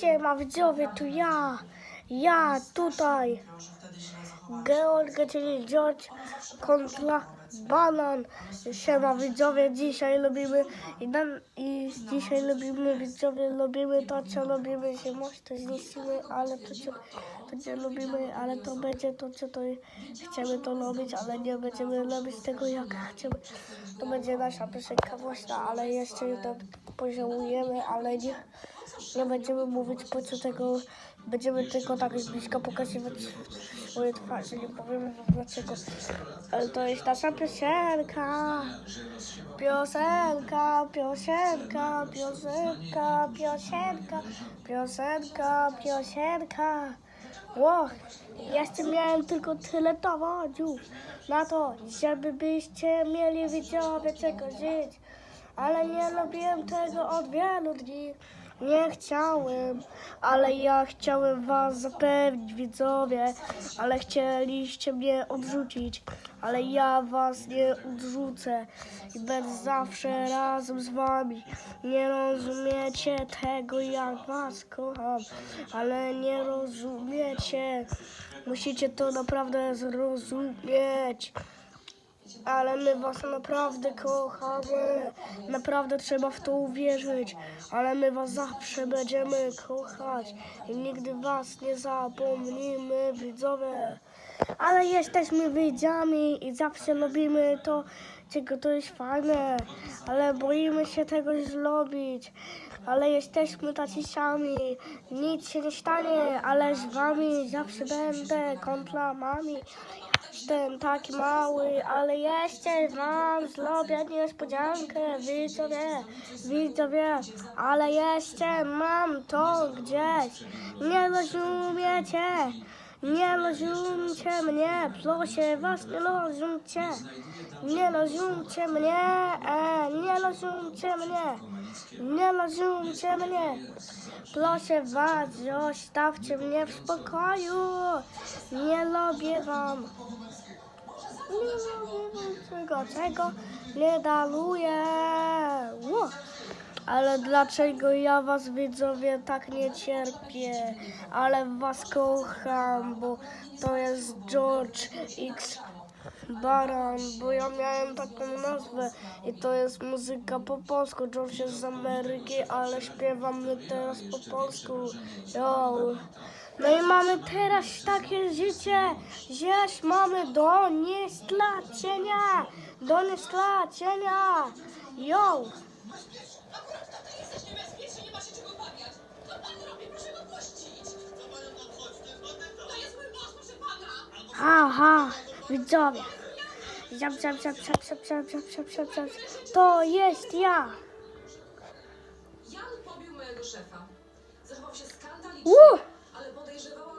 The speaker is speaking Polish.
Siema widzowie, tu ja, ja tutaj, Georg, czyli George kontra Banan. Siema widzowie, dzisiaj lubimy i, dan, i dzisiaj lubimy widzowie, lubimy to co lubimy, że może to zniszczymy, ale to co to nie lubimy, ale to będzie to co to chcemy to robić, ale nie będziemy robić tego jak chcemy. To będzie nasza piosenka własna, ale jeszcze to pożałujemy, ale nie, nie będziemy mówić po co tego, będziemy tylko tak z bliska pokazywać swoje twarze, nie powiemy dlaczego. Ale to jest nasza piosenka, piosenka, piosenka, piosenka, piosenka, piosenka, piosenka. Ło, jeszcze miałem tylko tyle dowodów na to, żeby byście mieli widzowie czego żyć. Ale nie robiłem tego od wielu dni. Nie chciałem, ale ja chciałem was zapewnić, widzowie, ale chcieliście mnie odrzucić, ale ja was nie odrzucę i będę zawsze razem z wami. Nie rozumiecie tego, jak was kocham, ale nie rozumiecie. Musicie to naprawdę zrozumieć. Ale my was naprawdę kochamy. Naprawdę trzeba w to uwierzyć. Ale my was zawsze będziemy kochać. I nigdy was nie zapomnimy, widzowie. Ale jesteśmy widzami i zawsze lubimy to, czego to jest fajne. Ale boimy się tego zrobić. Ale jesteśmy tacy sami. Nic się nie stanie, ale z wami zawsze będę kontra mami. Jestem taki mały, ale jeszcze wam zrobię niespodziankę, widzowie, widzowie, ale jeszcze mam to gdzieś. Nie rozumiecie, nie rozumiecie mnie, proszę was, nie rozumiecie, nie rozumiecie mnie, e, nie rozumiecie mnie, nie rozumiecie mnie. Proszę was, zostawcie mnie w spokoju, nie lubię wam. Nie robię czego, czego nie daruję. Ło. Ale dlaczego ja was widzowie tak nie cierpię? Ale was kocham, bo to jest George X Baran, bo ja miałem taką nazwę i to jest muzyka po polsku. George jest z Ameryki, ale śpiewamy teraz po polsku. Yo. No i mamy teraz takie życie, że mamy do niestracenia, do niestracenia. Yo. Pana. Aha, widzowie. Zap, zap, zap, zap, zap, zap, zap, zap, zap, zap. To jest ja. Jan pobił mojego szefa. Zachował się skandalicznie, Uh. ale podejrzewałam,